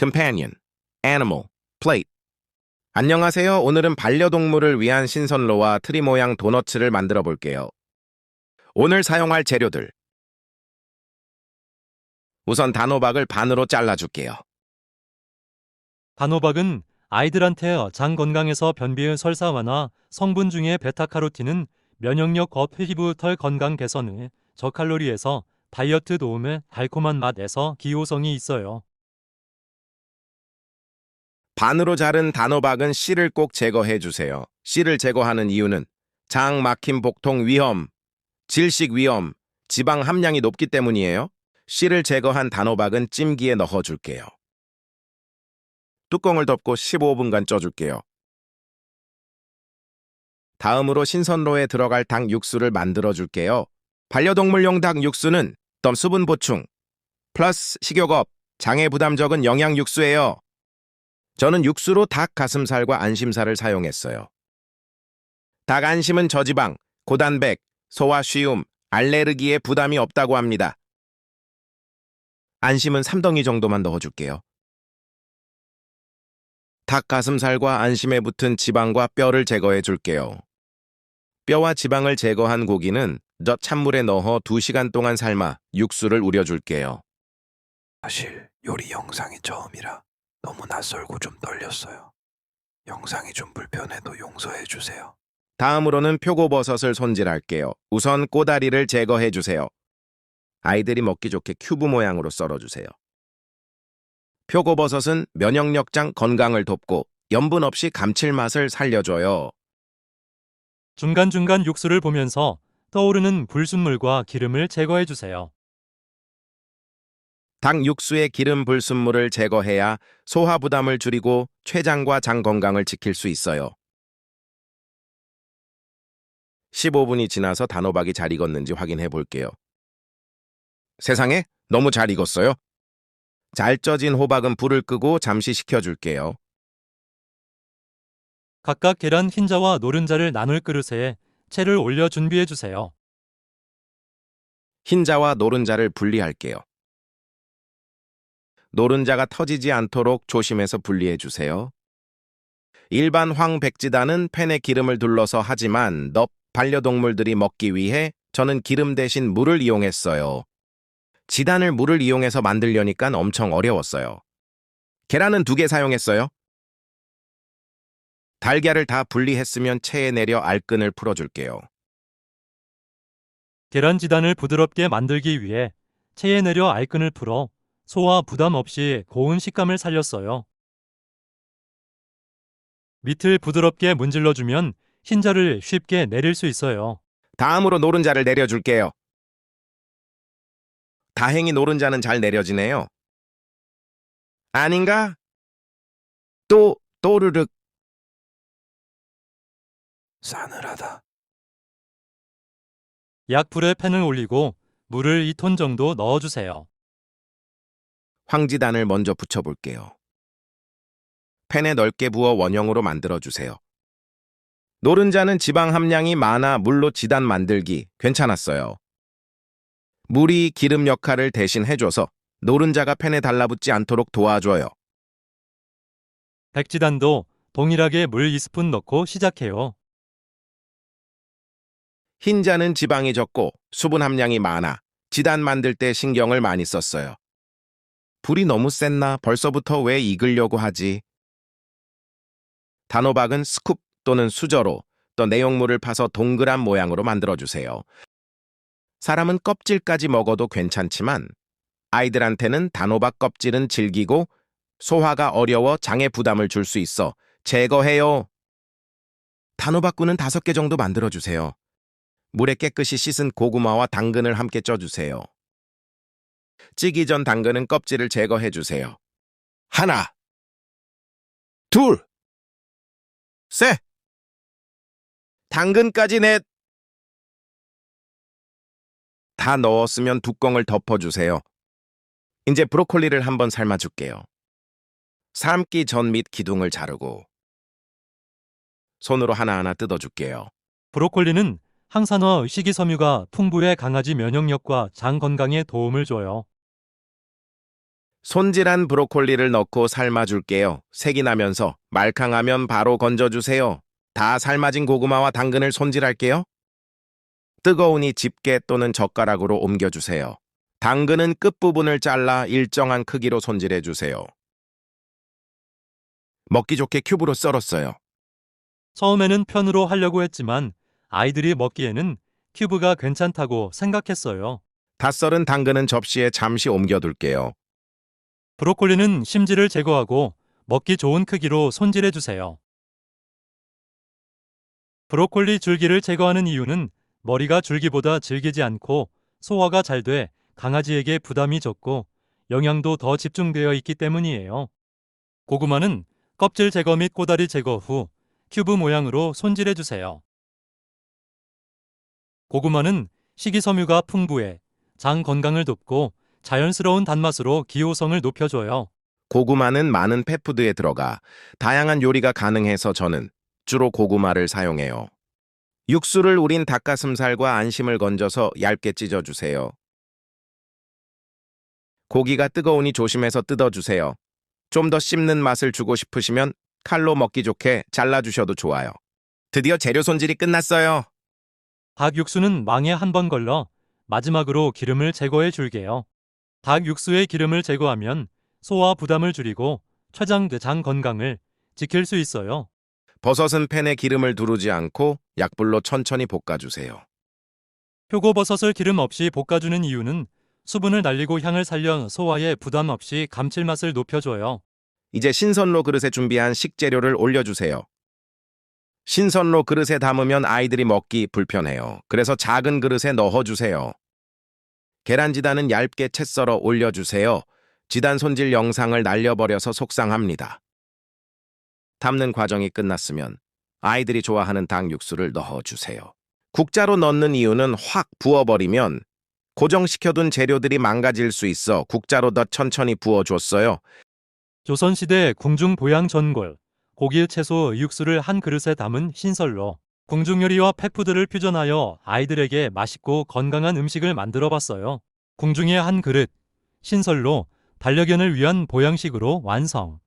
companion, animal, plate. 안녕하세요. 오늘은 반려동물을 위한 신선로와 트리 모양 도너츠를 만들어 볼게요. 오늘 사용할 재료들. 우선 단호박을 반으로 잘라줄게요. 단호박은 아이들한테 장 건강에서 변비의 설사 완화, 성분 중에 베타카로틴은 면역력 업 피부 털 건강 개선에 저칼로리에서 다이어트 도움에 달콤한 맛에서 기호성이 있어요. 반으로 자른 단호박은 씨를 꼭 제거해 주세요. 씨를 제거하는 이유는 장 막힘 복통 위험, 질식 위험, 지방 함량이 높기 때문이에요. 씨를 제거한 단호박은 찜기에 넣어 줄게요. 뚜껑을 덮고 15분간 쪄줄게요. 다음으로 신선로에 들어갈 닭 육수를 만들어 줄게요. 반려동물용 닭 육수는 덤 수분 보충, 플러스 식욕업, 장애 부담 적은 영양 육수예요. 저는 육수로 닭 가슴살과 안심살을 사용했어요. 닭 안심은 저지방, 고단백, 소화 쉬움, 알레르기에 부담이 없다고 합니다. 안심은 3덩이 정도만 넣어줄게요. 닭 가슴살과 안심에 붙은 지방과 뼈를 제거해 줄게요. 뼈와 지방을 제거한 고기는 저 찬물에 넣어 2시간 동안 삶아 육수를 우려줄게요. 사실 요리 영상이 처음이라 너무 낯설고 좀 떨렸어요. 영상이 좀 불편해도 용서해 주세요. 다음으로는 표고버섯을 손질할게요. 우선 꼬다리를 제거해 주세요. 아이들이 먹기 좋게 큐브 모양으로 썰어주세요. 표고버섯은 면역력장 건강을 돕고 염분 없이 감칠맛을 살려줘요. 중간중간 육수를 보면서 떠오르는 불순물과 기름을 제거해 주세요. 닭 육수의 기름 불순물을 제거해야 소화 부담을 줄이고 췌장과 장 건강을 지킬 수 있어요. 15분이 지나서 단호박이 잘 익었는지 확인해 볼게요. 세상에 너무 잘 익었어요. 잘 쪄진 호박은 불을 끄고 잠시 식혀줄게요. 각각 계란 흰자와 노른자를 나눌 그릇에 채를 올려 준비해 주세요. 흰자와 노른자를 분리할게요. 노른자가 터지지 않도록 조심해서 분리해 주세요. 일반 황백지단은 팬에 기름을 둘러서 하지만 넙 반려동물들이 먹기 위해 저는 기름 대신 물을 이용했어요. 지단을 물을 이용해서 만들려니까 엄청 어려웠어요. 계란은 두 개 사용했어요. 달걀을 다 분리했으면 체에 내려 알끈을 풀어줄게요. 계란 지단을 부드럽게 만들기 위해 체에 내려 알끈을 풀어 소화 부담 없이 고운 식감을 살렸어요. 밑을 부드럽게 문질러주면 흰자를 쉽게 내릴 수 있어요. 다음으로 노른자를 내려줄게요. 다행히 노른자는 잘 내려지네요. 아닌가? 또, 또르륵. 싸늘하다. 약불에 팬을 올리고 물을 2톤 정도 넣어주세요. 황지단을 먼저 붙여볼게요. 팬에 넓게 부어 원형으로 만들어주세요. 노른자는 지방 함량이 많아 물로 지단 만들기 괜찮았어요. 물이 기름 역할을 대신 해줘서 노른자가 팬에 달라붙지 않도록 도와줘요. 백지단도 동일하게 물 2스푼 넣고 시작해요. 흰자는 지방이 적고 수분 함량이 많아 지단 만들 때 신경을 많이 썼어요. 불이 너무 셌나 벌써부터 왜 익으려고 하지? 단호박은 스쿱 또는 수저로 또 내용물을 파서 동그란 모양으로 만들어주세요. 사람은 껍질까지 먹어도 괜찮지만 아이들한테는 단호박 껍질은 질기고 소화가 어려워 장에 부담을 줄 수 있어 제거해요. 단호박구는 다섯 개 정도 만들어주세요. 물에 깨끗이 씻은 고구마와 당근을 함께 쪄주세요. 찌기 전 당근은 껍질을 제거해 주세요. 하나, 둘, 셋. 당근까지 넷. 다 넣었으면 뚜껑을 덮어주세요. 이제 브로콜리를 한번 삶아줄게요. 삶기 전 밑 기둥을 자르고 손으로 하나하나 뜯어줄게요. 브로콜리는 항산화 식이섬유가 풍부해 강아지 면역력과 장 건강에 도움을 줘요. 손질한 브로콜리를 넣고 삶아줄게요. 색이 나면서 말캉하면 바로 건져주세요. 다 삶아진 고구마와 당근을 손질할게요. 뜨거우니 집게 또는 젓가락으로 옮겨주세요. 당근은 끝부분을 잘라 일정한 크기로 손질해주세요. 먹기 좋게 큐브로 썰었어요. 처음에는 편으로 하려고 했지만 아이들이 먹기에는 큐브가 괜찮다고 생각했어요. 다 썰은 당근은 접시에 잠시 옮겨둘게요. 브로콜리는 심지를 제거하고 먹기 좋은 크기로 손질해 주세요. 브로콜리 줄기를 제거하는 이유는 머리가 줄기보다 질기지 않고 소화가 잘 돼 강아지에게 부담이 적고 영양도 더 집중되어 있기 때문이에요. 고구마는 껍질 제거 및 꼬다리 제거 후 큐브 모양으로 손질해 주세요. 고구마는 식이섬유가 풍부해 장 건강을 돕고 자연스러운 단맛으로 기호성을 높여줘요. 고구마는 많은 펫푸드에 들어가 다양한 요리가 가능해서 저는 주로 고구마를 사용해요. 육수를 우린 닭가슴살과 안심을 건져서 얇게 찢어주세요. 고기가 뜨거우니 조심해서 뜯어주세요. 좀 더 씹는 맛을 주고 싶으시면 칼로 먹기 좋게 잘라주셔도 좋아요. 드디어 재료 손질이 끝났어요. 닭 육수는 망에 한 번 걸러 마지막으로 기름을 제거해 줄게요. 닭 육수의 기름을 제거하면 소화 부담을 줄이고 췌장대장 건강을 지킬 수 있어요. 버섯은 팬에 기름을 두르지 않고 약불로 천천히 볶아주세요. 표고버섯을 기름 없이 볶아주는 이유는 수분을 날리고 향을 살려 소화에 부담 없이 감칠맛을 높여줘요. 이제 신선로 그릇에 준비한 식재료를 올려주세요. 신선로 그릇에 담으면 아이들이 먹기 불편해요. 그래서 작은 그릇에 넣어주세요. 계란 지단은 얇게 채 썰어 올려주세요. 지단 손질 영상을 날려버려서 속상합니다. 담는 과정이 끝났으면 아이들이 좋아하는 닭 육수를 넣어주세요. 국자로 넣는 이유는 확 부어버리면 고정시켜둔 재료들이 망가질 수 있어 국자로 더 천천히 부어줬어요. 조선시대 궁중 보양 전골, 고기 채소 육수를 한 그릇에 담은 신설로 궁중 요리와 펫푸드를 퓨전하여 아이들에게 맛있고 건강한 음식을 만들어 봤어요. 궁중의 한 그릇, 신설로 반려견을 위한 보양식으로 완성.